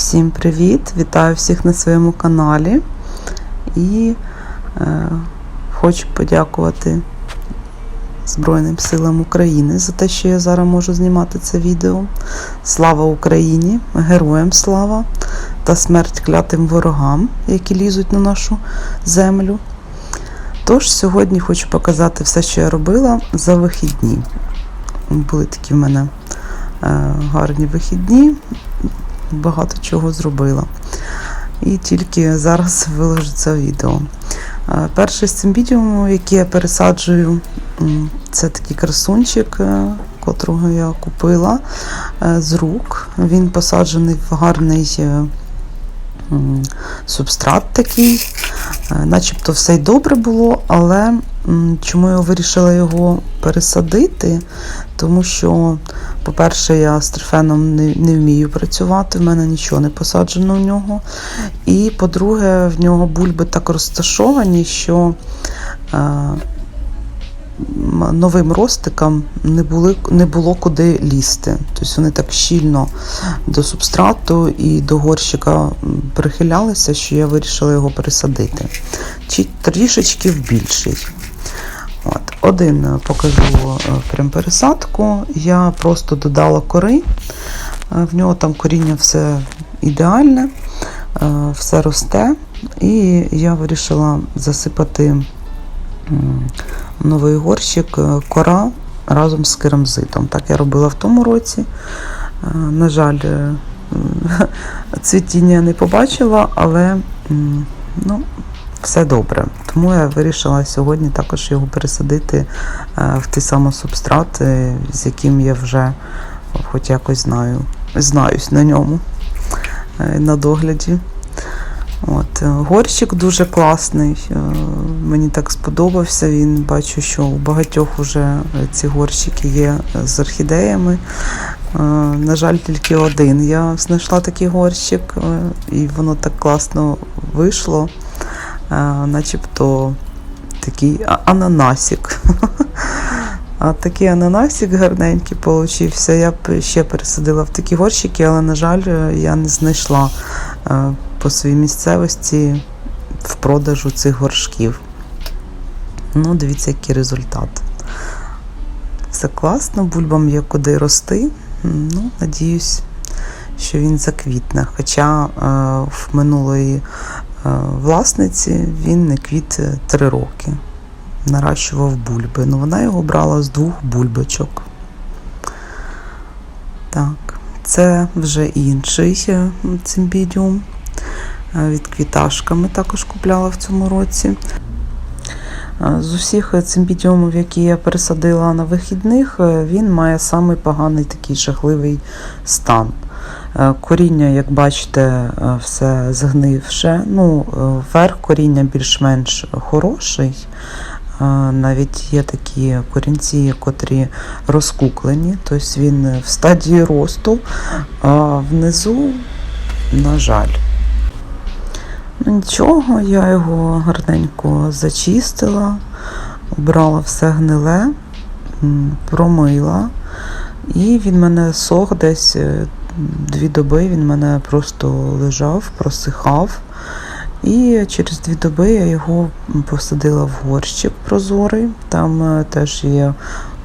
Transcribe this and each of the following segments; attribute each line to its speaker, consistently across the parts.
Speaker 1: Всім привіт! Вітаю всіх на своєму каналі. І е, хочу подякувати Збройним силам України за те, що я зараз можу знімати це відео. Слава Україні! Героям слава та смерть клятим ворогам, які лізуть на нашу землю. Тож, сьогодні хочу показати все, що я робила за вихідні. Були такі в мене е, гарні вихідні багато чого зробила. І тільки зараз виложу це відео. Е, Перше з цим відео, яке я пересаджую, це такий красунчик, е, котрого я купила е, з рук. Він посаджений в гарний субстрат такий. Начебто все й добре було, але чому я вирішила його пересадити? Тому що, по-перше, я з трифеном не, не вмію працювати, в мене нічого не посаджено в нього. І по-друге, в нього бульби так розташовані, що е, новим ростикам не, були, не було куди лізти. Тобто вони так щільно до субстрату і до горщика прихилялися, що я вирішила його пересадити. Чи трішечки в. Один е, покажу е, прям пересадку. Я просто додала кори. Е, В нього там коріння все ідеальне, все росте. І я вирішила засипати новий горщик кора разом з керамзитом. Так я робила в тому році. На жаль, цвітіння не побачила, але ну, все добре. Тому я вирішила сьогодні також його пересадити е, в той самий субстрат, е, з яким я вже хоч якось знаю, знаюсь на ньому е, на догляді. От, горщик дуже класний. Мені так сподобався. Він бачу, що у багатьох вже ці горщики є з орхідеями. На жаль, тільки один. Я знайшла такий горщик, і воно так класно вийшло, начебто такий а- ананасик. А такий ананасик гарненький получився. Я б ще пересадила в такі горщики, але, на жаль, я не знайшла е, по своїй місцевості в продажу цих горшків. Ну, дивіться, який результат. Все класно, бульбам є куди рости. Ну, надіюсь, що він заквітне. Хоча е, в минулої власниці він не квіт е, три роки. Наращував бульби. Ну, вона його брала з двох бульбочок. Так, це вже інший е, цимбідіум. Е, Від квіташками також купляла в цьому році. З усіх цимбідіумів, які я пересадила на вихідних, він має самий поганий такий жахливий стан. Е, Коріння, як бачите, е, все згнивше. Ну, е, верх коріння більш-менш хороший. Навіть є такі корінці, котрі розкуклені, тобто він в стадії росту, а внизу, на жаль. Ну нічого, я його гарненько зачистила, обрала все гниле, промила. І він мене сох десь дві доби, він мене просто лежав, просихав. І через дві доби я його посадила в горщик прозорий. Там е, теж є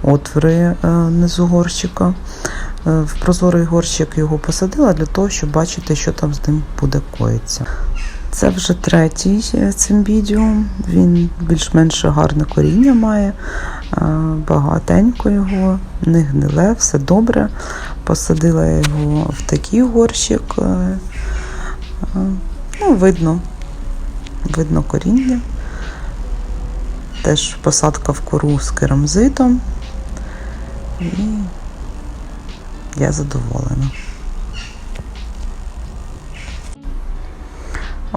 Speaker 1: отвори е, внизу горщика. Е, В прозорий горщик його посадила для того, щоб бачити, що там з ним буде коїться. Це вже третій е, цимбідіум. Він більш-менш гарне коріння має, е, багатенько його, не гниле, все добре. Посадила його в такий горщик. е, Ну, видно, видно коріння. Теж посадка в кору з керамзитом. І я задоволена.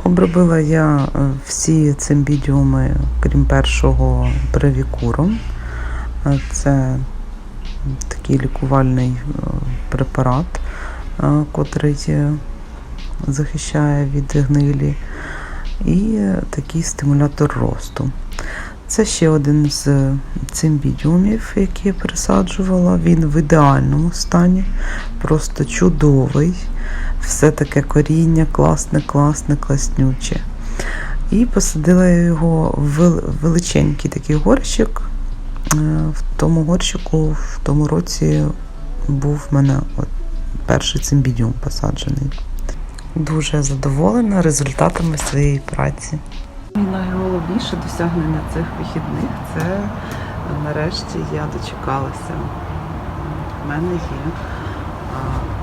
Speaker 1: Обробила я е, всі цимбідіуми, крім першого превікуром. Е, Це такий лікувальний е, препарат, котрий захищає від гнилі, і такий стимулятор росту. Це ще один з цимбідіумів, який я пересаджувала. Він в ідеальному стані, просто чудовий. Все таке коріння, класне, класне, класнюче. І посадила я його в величенький такий горщик. Е, В тому горщику в тому році був в мене от перший цимбідіум посаджений. Дуже задоволена результатами своєї праці. Найголовніше досягнення цих вихідних це нарешті я дочекалася. У мене є а,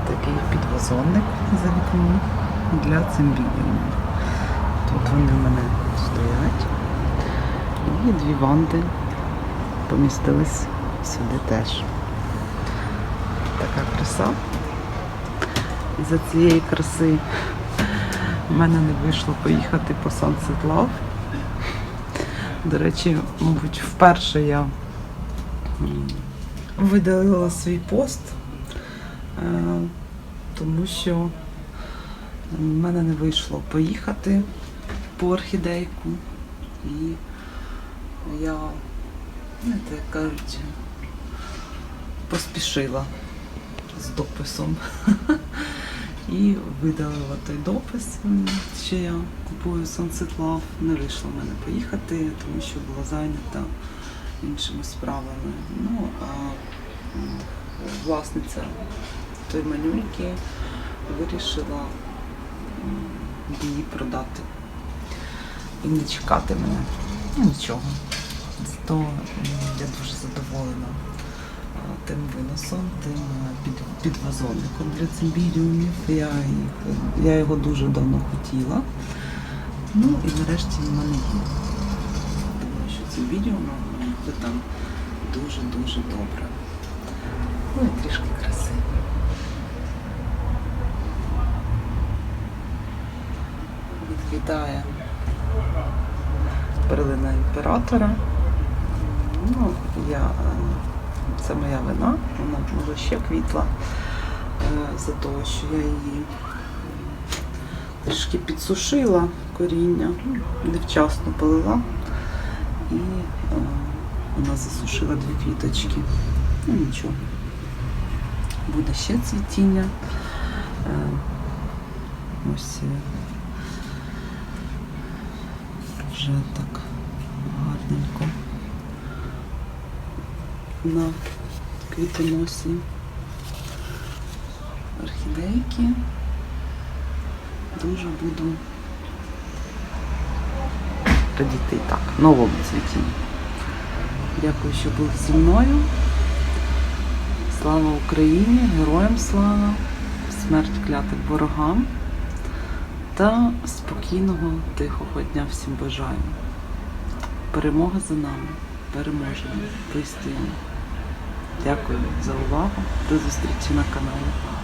Speaker 1: такий підвазонник за вікном для цимбідіумів. Тут вони в мене стоять. І дві ванди помістились сюди теж. Така краса. І за цієї краси в мене не вийшло поїхати по Love. До речі, мабуть, вперше я видалила свій пост, е, тому що в мене не вийшло поїхати по орхідейку. І я, знаєте, як кажуть, поспішила з дописом. І видалила той допис, що я купую Sunset Love. Не вийшло в мене поїхати, тому що була зайнята іншими справами. Ну, а власниця той манюльки вирішила її продати і не чекати мене. Ну нічого. Зато я дуже задоволена тим виносом, тим а, під, підвазонником для цимбідіумів. Я, я його дуже давно хотіла. Ну і нарешті в мене є. Думаю, що цимбідіумом буде там дуже-дуже добре. Ну і трішки краси. Відкидає перлина імператора. Ну, я, е, це моя вина, вона може ще квітла е, за того, що я її трішки підсушила коріння, ну, невчасно полила і е, вона засушила дві квіточки. Ну нічого. Буде ще цвітіння. Е, Ось вже так гарненько на квітоносі орхідейки. Дуже буду радіти і так, новому цвітінні. Дякую, що були зі мною. Слава Україні, героям слава, смерть клятим ворогам та спокійного, тихого дня всім бажаю. Перемога за нами. Переможемо. Вистоїмо. Дякую за увагу. До зустрічі на каналі.